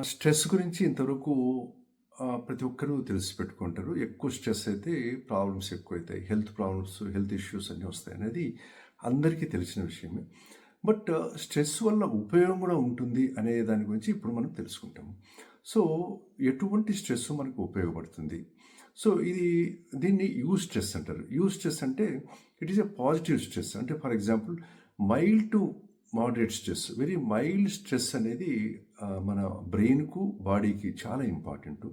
Stress గురించి ఇంతవరకు ప్రతి ఒక్కరూ తెలిసి పెట్టుకుంటారు. ఎక్కువ స్ట్రెస్ అయితే ప్రాబ్లమ్స్ ఎక్కువైతాయి. హెల్త్ ప్రాబ్లమ్స్, హెల్త్ ఇష్యూస్ అన్నీ వస్తాయనేది అందరికీ తెలిసిన విషయమే. బట్ స్ట్రెస్ వల్ల ఉపయోగం కూడా ఉంటుంది అనే దాని గురించి ఇప్పుడు మనం తెలుసుకుంటాము. సో, ఎటువంటి స్ట్రెస్ మనకు ఉపయోగపడుతుంది? సో, ఇది దీన్ని యూ స్ట్రెస్ అంటారు. యూ స్ట్రెస్ అంటే it is a positive stress. అంటే for example mild to moderate stress. Very mild stress అనేది మన బ్రెయిన్‌కు, బాడీకి చాలా ఇంపార్టెంట్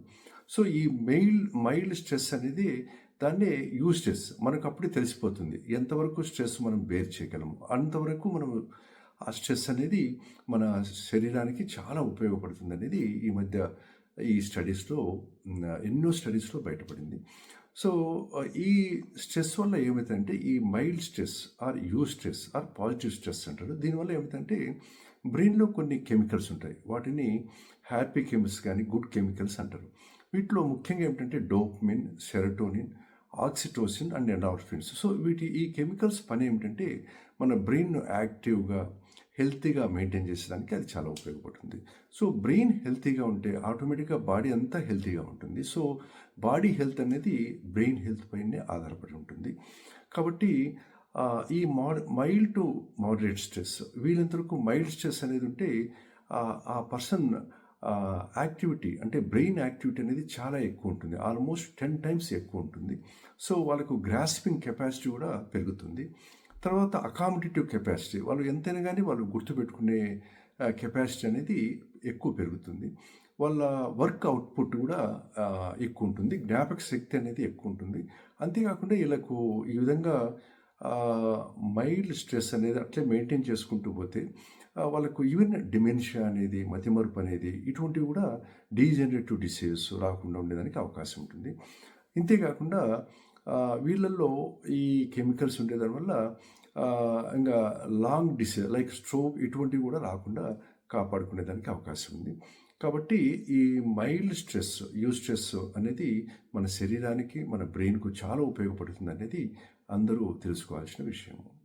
సో, ఈ మెయిల్ మైల్డ్ స్ట్రెస్ అనేది దాన్నే యూ స్ట్రెస్. మనకు అప్పుడే తెలిసిపోతుంది. ఎంతవరకు స్ట్రెస్ మనం బేర్ చేయగలము. అంతవరకు మనం ఆ స్ట్రెస్ అనేది మన శరీరానికి చాలా ఉపయోగపడుతుంది అనేది ఈ మధ్య ఈ స్టడీస్‌లో ఎన్నో స్టడీస్‌లో బయటపడింది. సో, ఈ స్ట్రెస్ వల్ల ఏమైతదంటే ఈ mild stress or eustress or positive stress అంటారు. దీనివల్ల ఏమైతదంటే బ్రెయిన్‌లో కొన్ని కెమికల్స్ ఉంటాయి. వాటిని హ్యాపీ కెమికల్స్ కానీ గుడ్ కెమికల్స్ అంటారు. వీటిలో ముఖ్యంగా ఏమిటంటే dopamine serotonin, oxytocin and endorphins. So, వీటి ఈ కెమికల్స్ పని ఏమిటంటే మన బ్రెయిన్‌ను యాక్టివ్‌గా, హెల్తీగా మెయింటైన్ చేసేదానికి అది చాలా ఉపయోగపడుతుంది. సో, బ్రెయిన్ హెల్తీగా ఉంటే ఆటోమేటిక్‌గా బాడీ అంతా హెల్తీగా ఉంటుంది. సో, బాడీ హెల్త్ అనేది బ్రెయిన్ హెల్త్ పైనే ఆధారపడి ఉంటుంది. కాబట్టి ఈ mod mild to moderate stress వీళ్ళంతవరకు mild stress అనేది ఉంటే ఆ పర్సన్ యాక్టివిటీ అంటే బ్రెయిన్ యాక్టివిటీ అనేది చాలా ఎక్కువ ఉంటుంది. ఆల్మోస్ట్ 10 టైమ్స్ ఎక్కువ ఉంటుంది. సో, వాళ్ళకు గ్రాస్పింగ్ కెపాసిటీ కూడా పెరుగుతుంది. తర్వాత అకామిడేటివ్ కెపాసిటీ వాళ్ళు ఎంతైనా కానీ వాళ్ళు గుర్తుపెట్టుకునే కెపాసిటీ అనేది ఎక్కువ పెరుగుతుంది. వాళ్ళ వర్క్ అవుట్‌పుట్ కూడా ఎక్కువ ఉంటుంది. జ్ఞాపక శక్తి అనేది ఎక్కువ ఉంటుంది. అంతేకాకుండా వీళ్ళకు ఈ విధంగా మైల్డ్ స్ట్రెస్ అనేది అట్లే మెయింటైన్ చేసుకుంటూ పోతే వాళ్ళకు ఈవెన్ డిమెన్షియా అనేది, మతిమరుపు అనేది ఇటువంటివి కూడా డీజనరేటివ్ డిసీజెస్ రాకుండా ఉండేదానికి అవకాశం ఉంటుంది. ఇంతేకాకుండా వీళ్ళల్లో ఈ కెమికల్స్ ఉండేదాని వల్ల ఇంకా లాంగ్ డిసీజ్ లైక్ స్ట్రోక్ ఇటువంటివి కూడా రాకుండా కాపాడుకునేదానికి అవకాశం ఉంది. కాబట్టి ఈ మైల్డ్ స్ట్రెస్, యూ స్ట్రెస్ అనేది మన శరీరానికి, మన బ్రెయిన్‌కు చాలా ఉపయోగపడుతుందనేది అందరూ తెలుసుకోవాల్సిన విషయము.